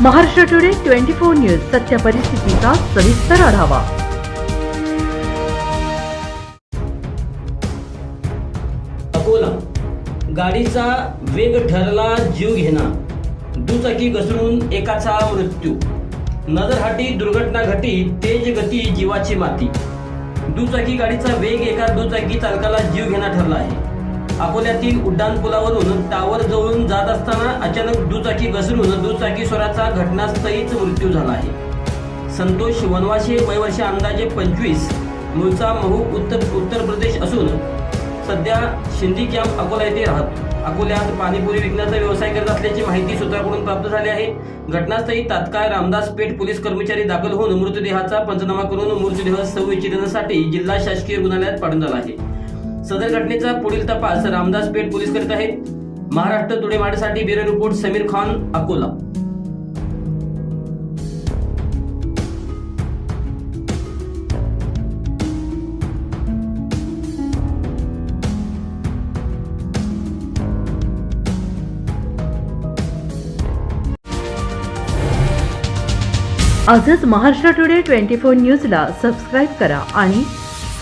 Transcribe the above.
Maharashtra today twenty four news सत्य परिस्थितीचा सविस्तर आढावा. अकोला. गाडीचा वेग ठरला जीव घेणा. दुचाकी घसरून एकाचा मृत्यू. नजरहाटी दुर्घटना घटी तेज गती जीवाची माती. दुचाकी गाडीचा वेग एका दुचाकी चालकाला जीव घेणा ठरला आहे. अकोल्यातील उड्डाण पुलावरून टावर जवळून जात असताना अचानक दुचाकी घसरून दुचाकी स्वराचा घटनास्थळीच मृत्यू झाला आहे. संतोष वनवासे वयवर्ष अंदाजे पंचवीस मूळचा महू उत्तर उत्तर प्रदेश असून सध्या शिंदी कॅम्प अकोला येथे राहतो. अकोल्यात पाणीपुरी विकण्याचा व्यवसाय करत असल्याची माहिती सूत्राकडून प्राप्त झाली आहे. घटनास्थळी तात्काळ रामदास पेठ पोलीस कर्मचारी दाखल होऊन मृतदेहाचा पंचनामा करून मृतदेह संविच्छेदनासाठी जिल्हा शासकीय रुग्णालयात पाठवून झाला आहे. सदर घटनेचा पुढील तपास रामदास पेठ पोलीस करीत आहेत. महाराष्ट्र टुडे माडेसाठी ब्युरो रिपोर्ट समीर खान अकोला. आजच महाराष्ट्र टुडे ट्वेंटी फोर न्यूजला सबस्क्राईब करा आणि